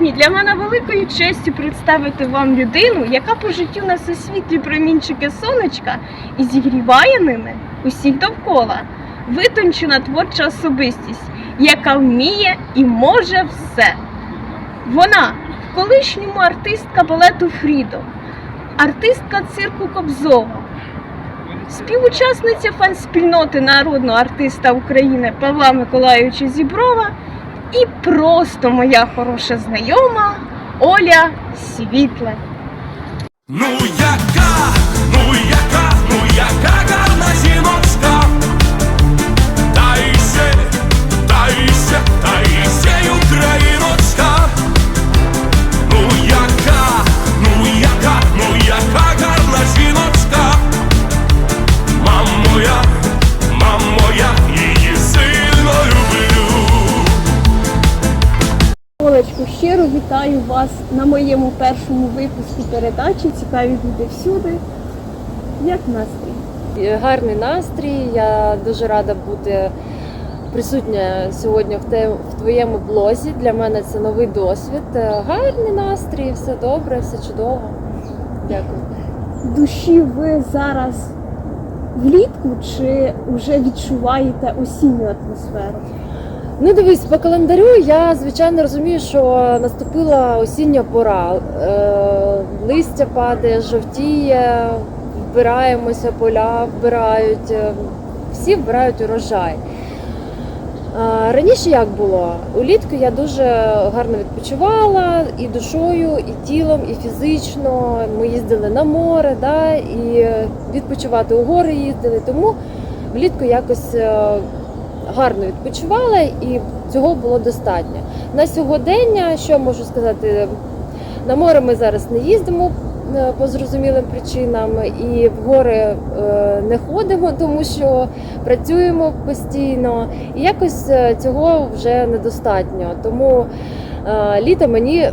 Сьогодні для мене великою честю представити вам людину, яка по життю несе світлі промінчики сонечка і зігріває ними усіх довкола. Витончена творча особистість, яка вміє і може все. Вона в колишньому артистка балету Фрідом, артистка цирку Кобзова, співучасниця фан-спільноти народного артиста України Павла Миколайовича Зіброва і просто моя хороша знайома Оля Світле. Ну вас на моєму першому випуску передачі Цікаві люди всюди. Як настрій? Гарний настрій. Я дуже рада бути присутня сьогодні в, те, в твоєму блозі. Для мене це новий досвід. Е, Гарний настрій, все добре, все чудово. Дякую. Душі ви зараз влітку чи вже відчуваєте осінню атмосферу? Ну дивись, по календарю я звичайно розумію, що наступила осіння пора. Е, листя падає, жовтіє, вбираємося, поля вбирають, е, всі вбирають урожай. А, Раніше як було? Улітку я дуже гарно відпочивала і душою, і тілом, і фізично. Ми їздили на море, да, і відпочивати у гори їздили. Тому влітку якось е, гарно відпочивала і цього було достатньо. На сьогодення, що можу сказати, на море ми зараз не їздимо е, по зрозумілим причинам, і в гори е, не ходимо, тому що працюємо постійно, і якось е, цього вже недостатньо. Тому літа мені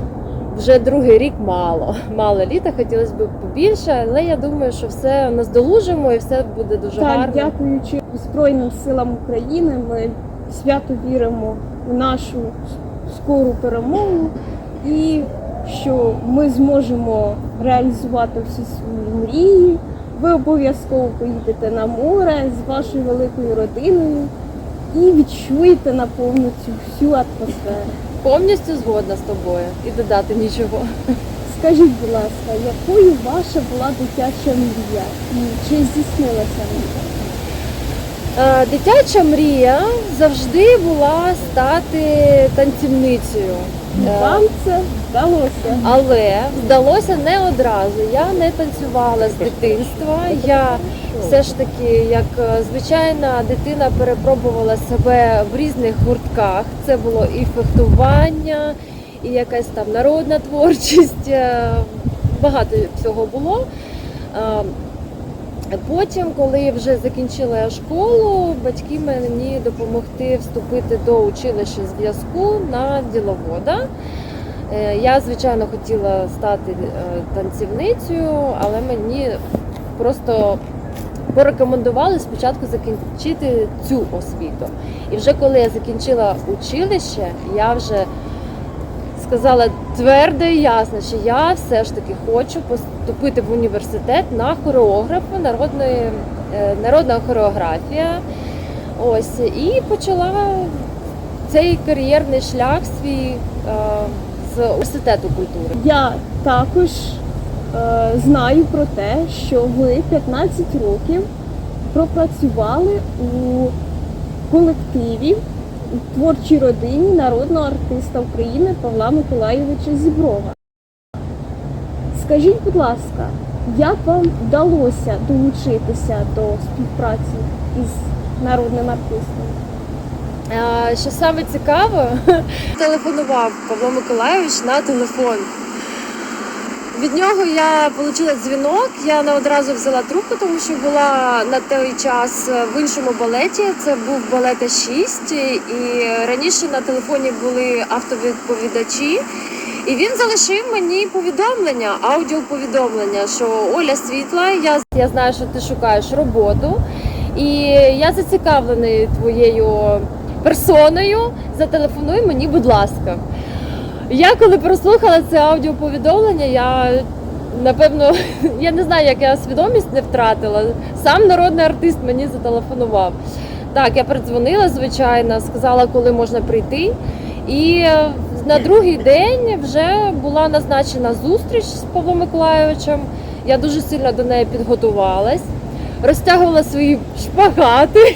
вже другий рік мало. Мало літа, хотілося б побільше, але я думаю, що все наздолужимо і все буде дуже Так, гарно. дякуючи Збройним силам України, ми свято віримо у нашу скору перемогу і що ми зможемо реалізувати всі свої мрії. Ви обов'язково поїдете на море з вашою великою родиною і відчуєте наповну цю всю атмосферу. Повністю згодна з тобою і додати нічого. Скажіть, будь ласка, якою ваша була дитяча мрія? І чи здійснилася мрія? Е, Дитяча мрія завжди була стати танцівницею. Е, Вам це вдалося? Але вдалося не одразу. Я не танцювала з дитинства. Я все ж таки, як е, звичайна дитина, перепробувала себе в різних гуртках. Це було і фехтування, і якась там народна творчість. е, Багато всього було. Потім, коли вже закінчила школу, батьки мені допомогти вступити до училища зв'язку на діловода. Е, Я, звичайно, хотіла стати е, танцівницею, але мені просто порекомендували спочатку закінчити цю освіту. І вже коли я закінчила училище, я вже сказала твердо і ясно, що я все ж таки хочу поступити в університет на хореографа народної, е, народна хореографія. Ось і почала цей кар'єрний шлях свій е, з університету культури. Я також е, знаю про те, що ви 15 років пропрацювали у колективі творчій родині народного артиста України Павла Миколайовича Зіброва. Скажіть, будь ласка, як вам вдалося долучитися до співпраці із народним артистом? Що саме цікаво, телефонував Павло Миколайович на телефон. Від нього я отримала дзвінок. Я не одразу взяла трубку, тому що була на той час в іншому балеті. Це був балет А6, і раніше на телефоні були автовідповідачі. І він залишив мені повідомлення, аудіоповідомлення, що Оля Світла, я, я знаю, що ти шукаєш роботу, і я зацікавлений твоєю персоною, зателефонуй мені, будь ласка. Я коли прослухала це аудіоповідомлення, я напевно, я не знаю, як я свідомість не втратила. Сам народний артист мені зателефонував. Так, я передзвонила, звичайно, сказала, коли можна прийти. І на другий день вже була назначена зустріч з Павлом Миколайовичем. Я дуже сильно до неї підготувалась, розтягувала свої шпагати.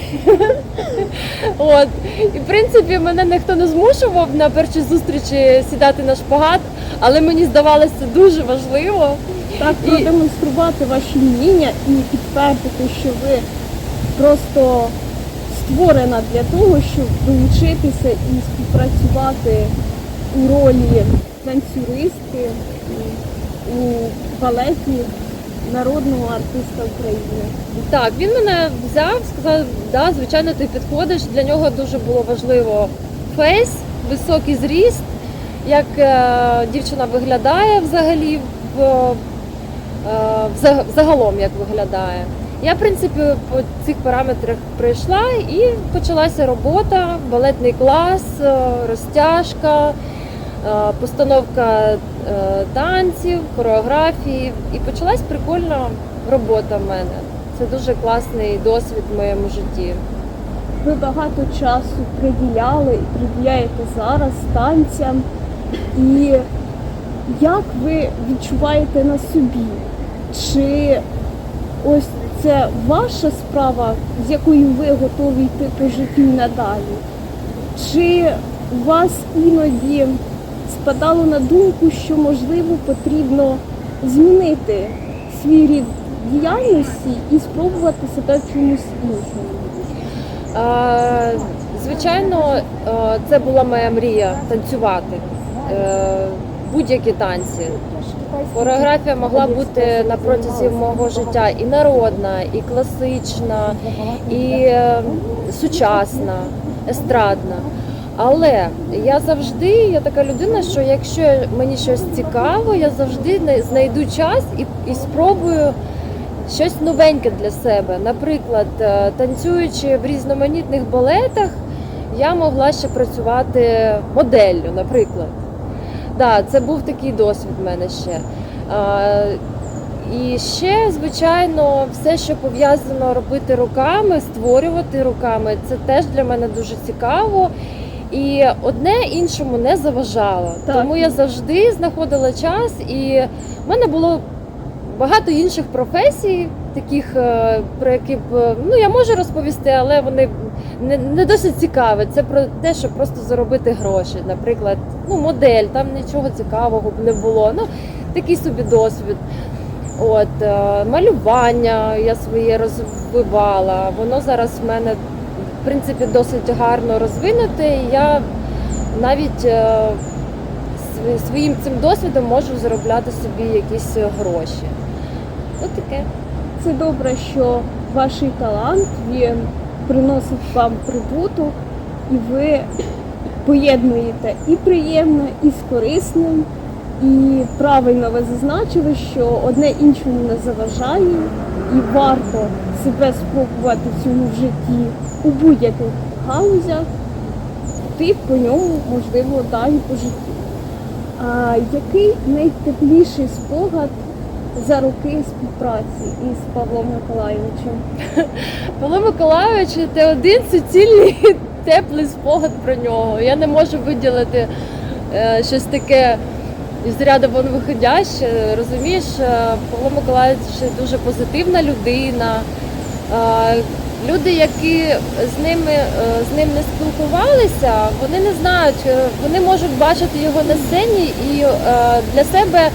От. І в принципі мене ніхто не змушував на першій зустрічі сідати на шпагат, але мені здавалося це дуже важливо. Так, І- продемонструвати ваші вміння і підтвердити, що ви просто створена для того, щоб долучитися і співпрацювати у ролі танцюристки у балеті народного артиста України. Так, він мене взяв, сказав, да, звичайно, ти підходиш. Для нього дуже було важливо фейс, високий зріст, як е, дівчина виглядає взагалі в, е, загалом, як виглядає. Я, в принципі, по цих параметрах прийшла і почалася робота, балетний клас, е, розтяжка, постановка е, танців, хореографії. І почалась прикольна робота в мене. Це дуже класний досвід в моєму житті. Ви багато часу приділяли і приділяєте зараз танцям. І як ви відчуваєте на собі? Чи ось це ваша справа, з якою ви готові йти по життю надалі? Чи у вас іноді спадало на думку, що можливо потрібно змінити свій рід діяльності і спробувати себе в чомусь іншому? Звичайно, це була моя мрія танцювати. Е, Будь-які танці. Хореографія могла бути на протязі мого життя і народна, і класична, і е, сучасна, естрадна. Але я завжди, я така людина, що якщо мені щось цікаво, я завжди знайду час і, і спробую щось новеньке для себе. Наприклад, е, танцюючи в різноманітних балетах, я могла ще працювати моделлю, наприклад. Да, це був такий досвід в мене ще. А, і ще, звичайно, все, що пов'язано робити руками, створювати руками, це теж для мене дуже цікаво. І одне іншому не заважало. Так. Тому я завжди знаходила час, і в мене було багато інших професій, таких, е, про які б е, ну я можу розповісти, але вони не, не досить цікаві. Це про те, щоб просто заробити гроші. Наприклад, ну модель, там нічого цікавого б не було. Ну такий собі досвід. От е, малювання я своє розвивала. Воно зараз в мене в принципі досить гарно розвинуте. І я навіть е, своїм цим досвідом можу заробляти собі якісь гроші. Ну таке. Це добре, що ваш талант він приносить вам прибуток, і ви поєднуєте і приємне, і з корисним. І правильно ви зазначили, що одне іншому не заважає, і варто себе спробувати в цьому житті у будь-яких галузях, ти по ньому можливо далі по життю. А який найтепліший спогад за роки співпраці із Павлом Миколайовичем? Павло Миколайович це один суцільний теплий спогад про нього. Я не можу виділити е, щось таке із ряду вон виходяще. Розумієш, е, Павло Миколайович дуже позитивна людина. Е, Люди, які з ними е, з ним не спілкувалися, вони не знають, е, вони можуть бачити його на сцені і для себе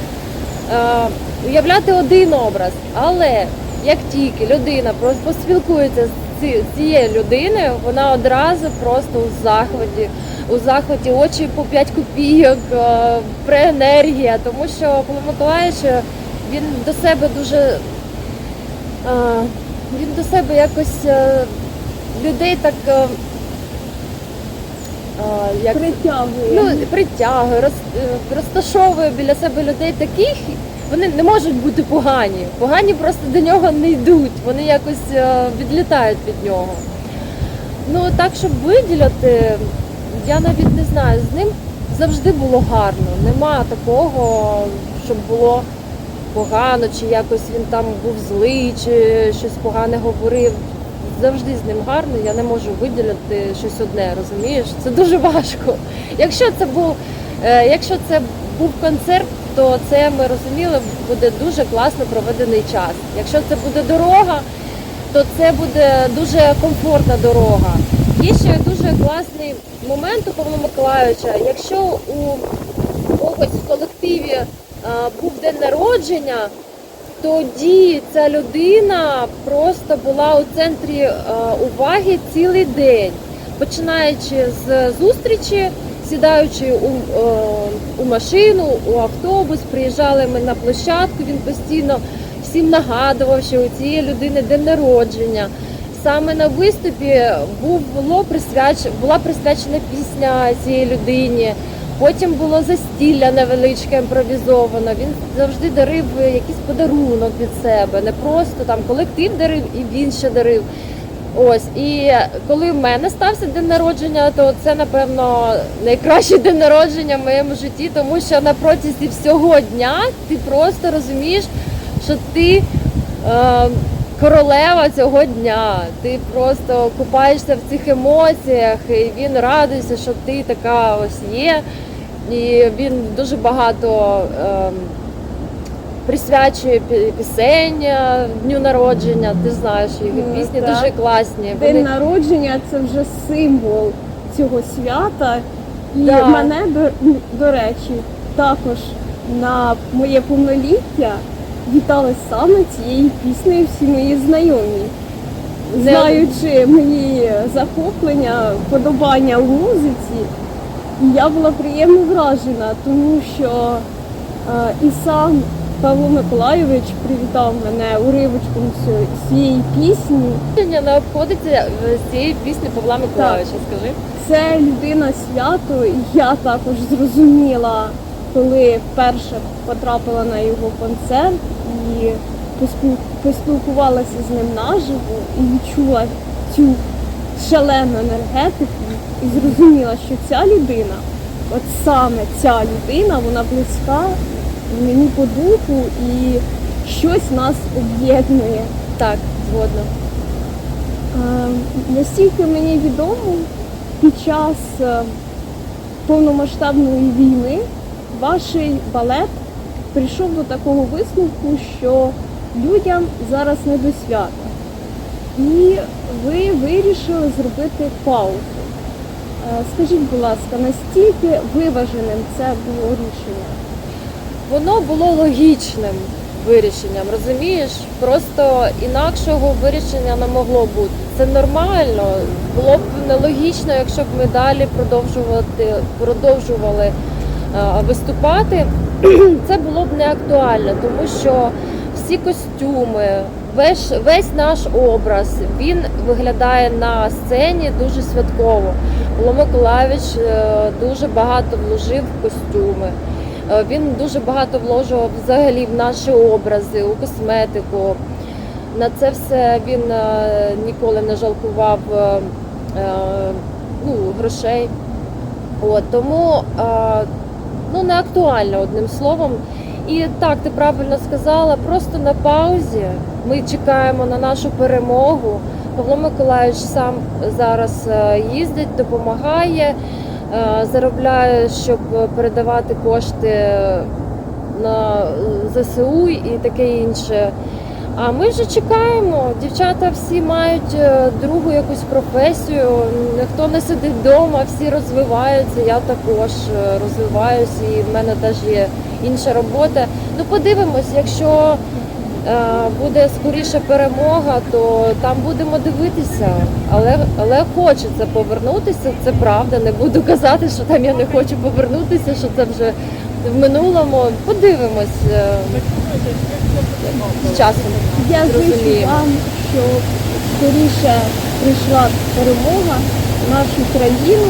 уявляти один образ. Але як тільки людина поспілкується з цією людиною, вона одразу просто у захваті, у захваті очі по 5 копійок, преенергія, тому що Павло Миколаївич, він до себе дуже. Він до себе якось е, людей так е, е, як Притягує. ну, притягує, роз, розташовує біля себе людей таких, вони не можуть бути погані. Погані просто до нього не йдуть, вони якось відлітають від нього. Ну так, щоб виділяти, я навіть не знаю, з ним завжди було гарно. Нема такого, щоб було погано, чи якось він там був злий, чи щось погане говорив. Завжди з ним гарно, я не можу виділяти щось одне, розумієш? Це дуже важко. Якщо це був, е, якщо це був концерт, то це ми розуміли, буде дуже класно проведений час. Якщо це буде дорога, то це буде дуже комфортна дорога. Є ще дуже класний момент у Павла Миколайовича. Якщо у когось в колективі був день народження, тоді ця людина просто була у центрі е, уваги цілий день, починаючи з зустрічі, сідаючи у, е, у машину, у автобус, приїжджали ми на площадку, він постійно всім нагадував, що у цієї людини день народження. Саме на виступі було присвяч, була присвячена пісня цій людині. Потім було застілля невеличке імпровізовано. Він завжди дарив якийсь подарунок від себе. Не просто там колектив дарив, і він ще дарив. Ось і коли в мене стався день народження, то це напевно найкращий день народження в моєму житті, тому що на протязі всього дня ти просто розумієш, що ти е, королева цього дня. Ти просто купаєшся в цих емоціях, і він радується, що ти така ось є. І він дуже багато е, присвячує пісень дню народження. Ти знаєш, його Ну, пісні так. дуже класні. День Вони- народження це вже символ цього свята. І Да. мене, до, до речі, також на моє повноліття вітали саме цією піснею всі мої знайомі. Знаючи мої захоплення, вподобання у музиці, я була приємно вражена, тому що е, і сам Павло Миколайович привітав мене уривочком цієї- цієї пісні. Не обходиться е, з цієї пісні Павла Миколайовича, скажи. Це людина свято, і я також зрозуміла, коли вперше потрапила на його концерт і поспілкувалася з ним наживо і відчула цю шалену енергетику і зрозуміла, що ця людина, от саме ця людина, вона близька мені по духу і щось нас об'єднує. Так, згодна. Е, Настільки мені відомо, під час е, повномасштабної війни ваш балет прийшов до такого висновку, що людям зараз не до свята. І ви вирішили зробити паузу. Е, Скажіть, будь ласка, настільки виваженим це було рішення? Воно було логічним вирішенням, розумієш? Просто інакшого вирішення не могло бути. Це нормально. Було б нелогічно, якщо б ми далі продовжувати продовжували виступати. Це було б не актуально, тому що всі костюми, весь, весь наш образ він виглядає на сцені дуже святково. Миколаївич е, дуже багато вложив в костюми. Е, Він дуже багато вложував взагалі в наші образи, у косметику. На це все він е, ніколи не жалкував е, е, ну, грошей. От, тому е, ну, не актуально одним словом. І так, ти правильно сказала, просто на паузі ми чекаємо на нашу перемогу. Павло Миколаївич сам зараз е, їздить, допомагає, е, заробляє, щоб передавати кошти на е, ЗСУ і таке інше. А ми вже чекаємо. Дівчата всі мають е, другу якусь професію. Ніхто не сидить вдома, всі розвиваються. Я також е, розвиваюся, і в мене теж є інша робота. Ну подивимось, якщо е, буде скоріше перемога, то там будемо дивитися. Але, але хочеться повернутися, це правда. Не буду казати, що там я не хочу повернутися, що це вже в минулому. Подивимось з часом. Я зичу вам, щоб скоріше прийшла перемога в нашу країну,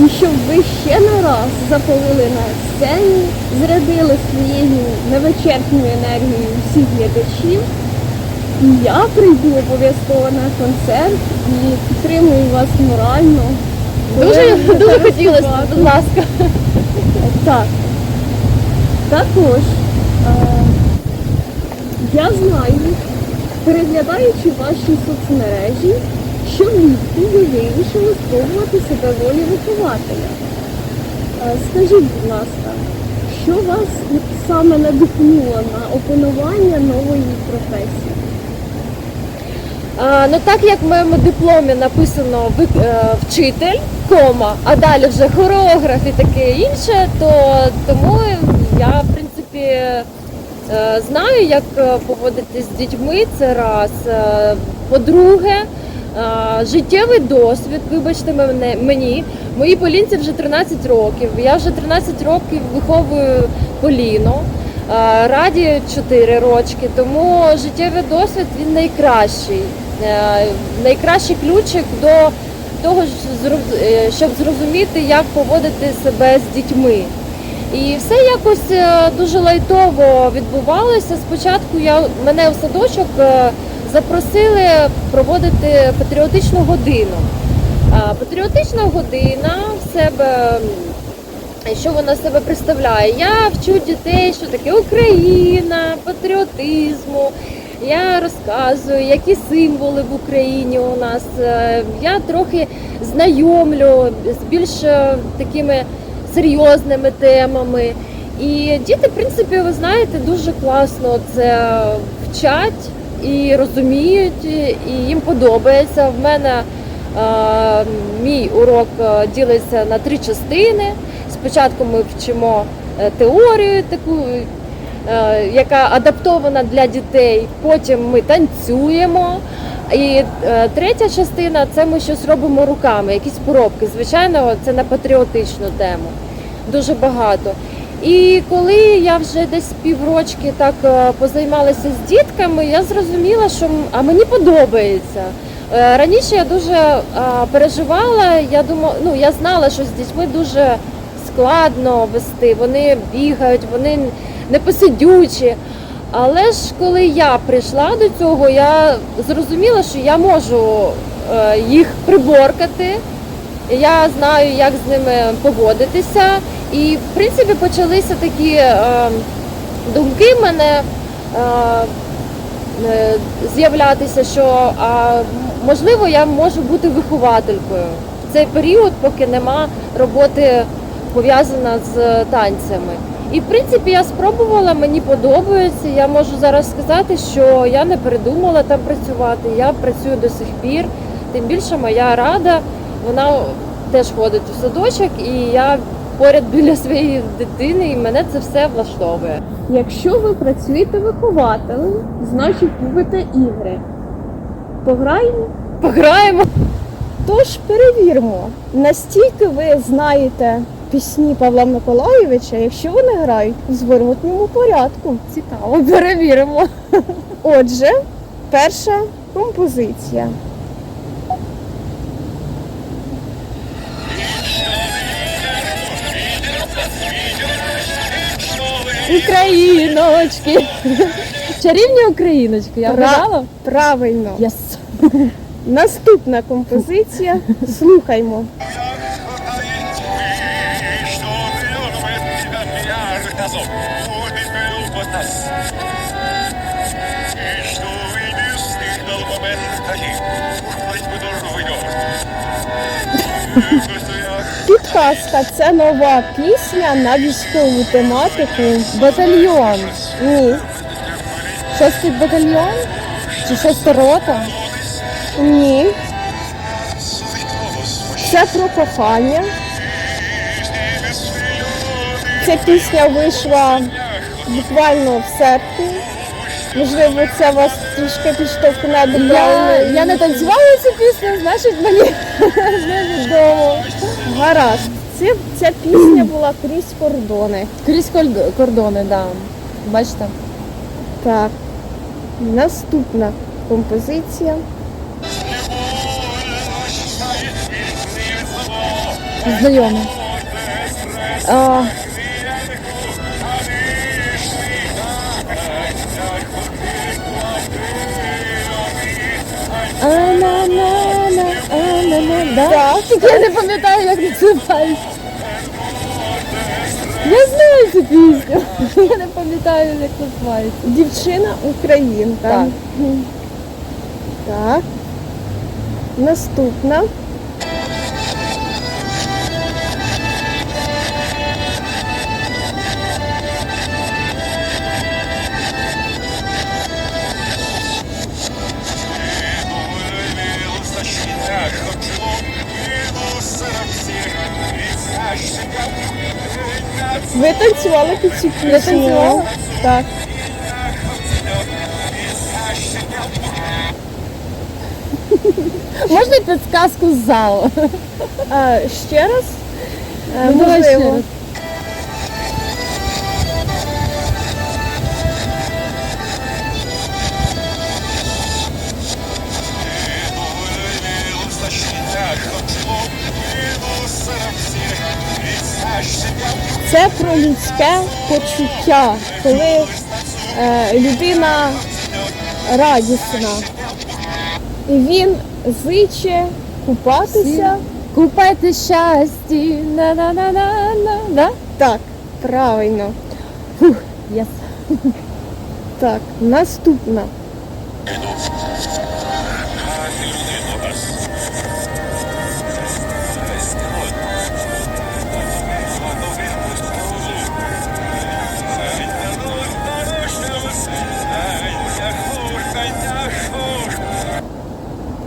і щоб ви ще не раз запалили на сцені, зрадили своєю невичерпною енергією всіх глядачів. І я прийду обов'язково на концерт і підтримую вас морально. Дуже, дуже хотілося, будь ласка. Так. Також е, я знаю, переглядаючи ваші соцмережі, що влітку ви вирішили спробувати себе в ролі вихователя. Е, Скажіть, будь ласка, що вас саме надихнуло на опанування нової професії? А, ну так як в моєму дипломі написано е, вчитель, кома, а далі вже хореограф і таке інше, то тому я в принципі е, знаю, як е, поводитись з дітьми. Це раз. Е, По-друге, е, життєвий досвід, вибачте мені. Моїй Полінці вже 13 років. Я вже 13 років виховую Поліну. Е, Раді 4 рочки, тому життєвий досвід він найкращий. Е, Найкращий ключик до того, е, щоб зрозуміти, як поводити себе з дітьми. І все якось е, дуже лайтово відбувалося. Спочатку я мене в садочок е, запросили проводити патріотичну годину. Патріотична година в себе що вона себе представляє? Я вчу дітей, що таке Україна, патріотизму. Я розказую, які символи в Україні у нас. Е, Я трохи знайомлю з більш такими серйозними темами. І діти, в принципі, ви знаєте, дуже класно це вчать і розуміють, і їм подобається. В мене е, мій урок ділиться на три частини. Спочатку ми вчимо е, теорію таку, е, яка адаптована для дітей. Потім ми танцюємо. І е, третя частина це ми щось робимо руками, якісь поробки. Звичайно, це на патріотичну тему. Дуже багато. І коли я вже десь піврочки так е, позаймалася з дітками, я зрозуміла, що а мені подобається. Е, Раніше я дуже е, переживала. Я думала, ну я знала, що з дітьми дуже складно вести. Вони бігають, вони непосидючі. Але ж коли я прийшла до цього, я зрозуміла, що я можу їх приборкати. Я знаю, як з ними поводитися. І в принципі почалися такі е, думки в мене е, е, з'являтися, що а, можливо я можу бути вихователькою в цей період, поки нема роботи пов'язана з танцями. І в принципі я спробувала, мені подобається. Я можу зараз сказати, що я не передумала там працювати. Я працюю до сих пір. Тим більше моя рада, вона теж ходить у садочок, і я поряд біля своєї дитини, і мене це все влаштовує. Якщо ви працюєте вихователем, значить любите ігри. Пограємо? Пограємо. Тож перевіримо, настільки ви знаєте пісні Павла Миколайовича, якщо вони грають у зворотньому порядку. Цікаво, перевіримо. Отже, перша композиція. Україночки. Чарівні україночки, я Пра- вгадала? Правильно. Єс. Наступна композиція. Слухаймо. Підказка це нова пісня на військову тематику. Батальйон. Ні, Шостий батальйон? Чи шоста рота? ні. Це про кохання. Ця пісня вийшла буквально в серпні. Можливо, це вас трішки підштовхне до Я, я не танцювала цю пісню, значить мені невідомо. Гаразд. Це, ця пісня була крізь кордони. Крізь коль- кордони, да. Бачите? Так. Наступна композиція. Знайомо. А, да? Так. Я не пам'ятаю, як називається. Я знаю цю пісню. Я не пам'ятаю, як називається. Дівчина українка. Так. Так. Наступна. Я танцювала? Так. Можна підсказку з залу? Ще раз? Е, Ну, можливо. Це про людське почуття, коли е, людина радісна. І він зиче купатися. Купайте щасті. На-на-на-на-на. Да? Так, правильно. Yes. Так, наступна.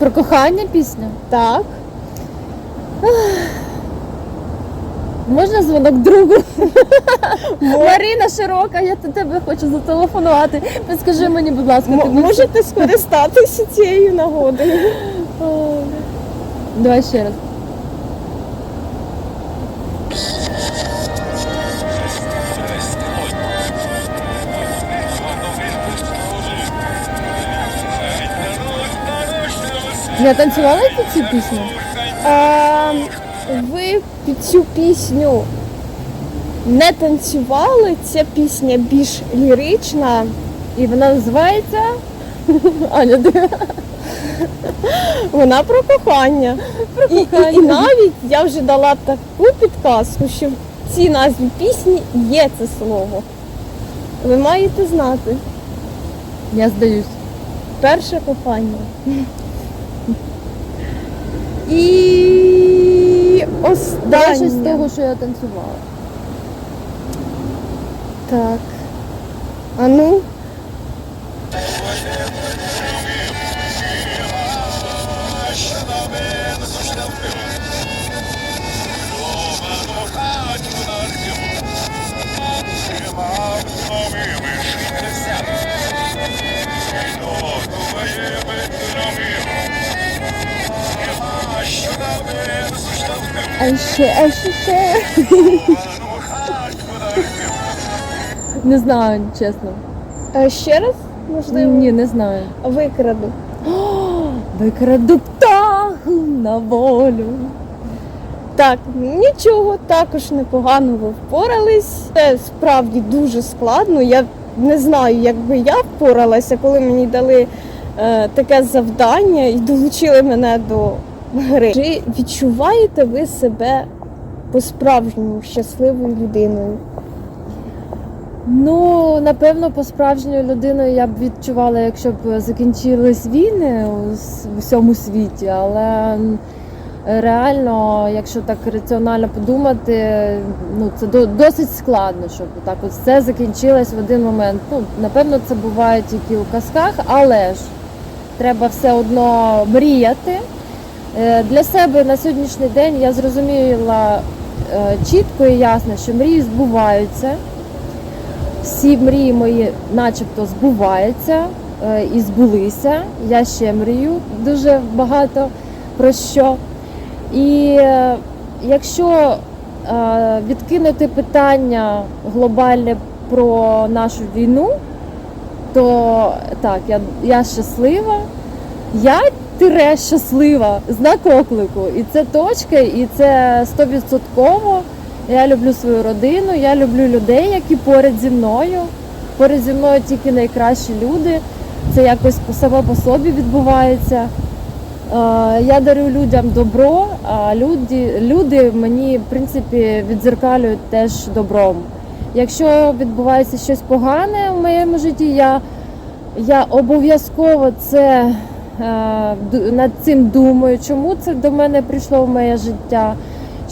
Про кохання пісня? Так. Можна дзвонок другу? Марина Широка, я до тебе хочу зателефонувати. Підскажи мені, будь ласка, ти М- можете скористатися цією нагодою. Давай ще раз. Я танцювала під цю пісню? А, ви під цю пісню не танцювали. Ця пісня більш лірична. І вона називається. Аня, де? Вона про кохання. І, і, і навіть я вже дала таку підказку, що в цій назві пісні є це слово. Ви маєте знати. Я здаюсь. Перше кохання. І щось з того, що я танцювала. Так. А ну. А ще, а ще, ще. Не знаю, чесно. Е, Ще раз, можливо, Ні, не знаю. викраду. Викраду птаху на волю. Так, нічого, також непогано ви впорались. Це справді дуже складно. Я не знаю, як би я впоралася, коли мені дали е, таке завдання і долучили мене до гри. Чи відчуваєте ви себе по-справжньому щасливою людиною? Ну, напевно, по-справжньою людиною я б відчувала, якщо б закінчились війни у с- у всьому світі, але реально, якщо так раціонально подумати, ну це досить складно, щоб так от все закінчилось в один момент. Ну, напевно, це буває тільки у казках, але ж треба все одно мріяти. Е, Для себе на сьогоднішній день я зрозуміла е, чітко і ясно, що мрії збуваються всі мрії мої начебто збуваються е, і збулися. Я ще мрію дуже багато про що. І якщо відкинути питання глобальне про нашу війну, то так, я, я щаслива. Я тире щаслива, знак оклику. І це точка, і це стовідсотково. Я люблю свою родину, я люблю людей, які поряд зі мною. Поряд зі мною тільки найкращі люди. Це якось само по собі відбувається. Я дарю людям добро, а люди, люди мені в принципі відзеркалюють теж добром. Якщо відбувається щось погане в моєму житті, я, я обов'язково це е, над цим думаю, чому це до мене прийшло в моє життя,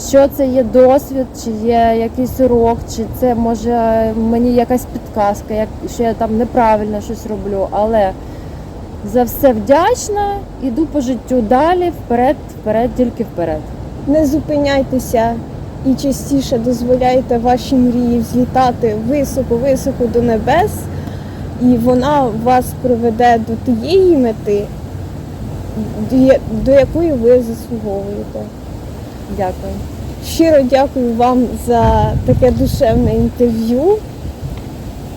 що це є досвід, чи є якийсь урок, чи це може мені якась підказка, як що я там неправильно щось роблю. Але за все вдячна, іду по життю далі, вперед, вперед, тільки вперед. Не зупиняйтеся і частіше дозволяйте вашій мрії взлітати високо-високо до небес, і вона вас приведе до тієї мети, до якої ви заслуговуєте. Дякую. Щиро дякую вам за таке душевне інтерв'ю.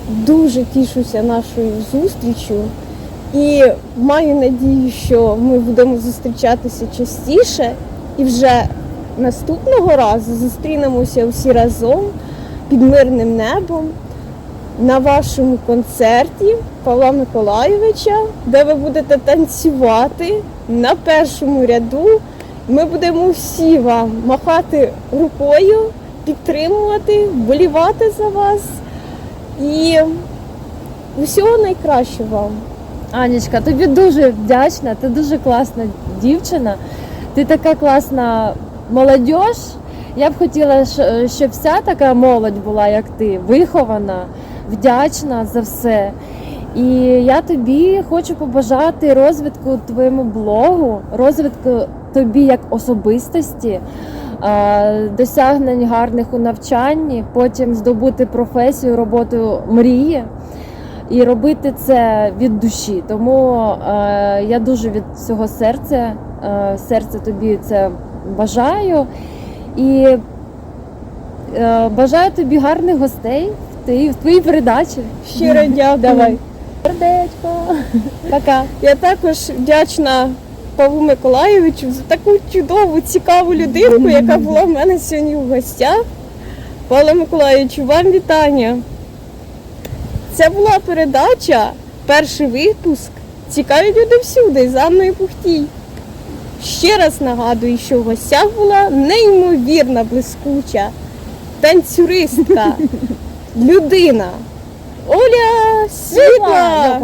Дуже тішуся нашою зустрічю і маю надію, що ми будемо зустрічатися частіше і вже наступного разу зустрінемося всі разом під мирним небом на вашому концерті Павла Миколайовича, де ви будете танцювати на першому ряду. Ми будемо всі вам махати рукою, підтримувати, вболівати за вас. І усього найкращого вам. Анічка, тобі дуже вдячна, ти дуже класна дівчина, ти така класна молодь. Я б хотіла, щоб вся така молодь була, як ти, вихована, вдячна за все. І я тобі хочу побажати розвитку твоєму блогу, розвитку тобі як особистості, досягнень гарних у навчанні, потім здобути професію, роботу мрії і робити це від душі. Тому я дуже від всього серця, е, серця тобі це бажаю. І е, бажаю тобі гарних гостей твоїй- в твоїй передачі. Щиро дякую. Давай. Сердечко. Пока. Я також вдячна Павлу Миколайовичу за таку чудову, цікаву людинку, яка була в мене сьогодні в гостях. Павло Миколайовичу, вам вітання. Це була передача, перший випуск. Цікаві люди всюди з Анною Пухтій. Ще раз нагадую, що в гостях була неймовірна блискуча танцюристка, людина. Оля Світла!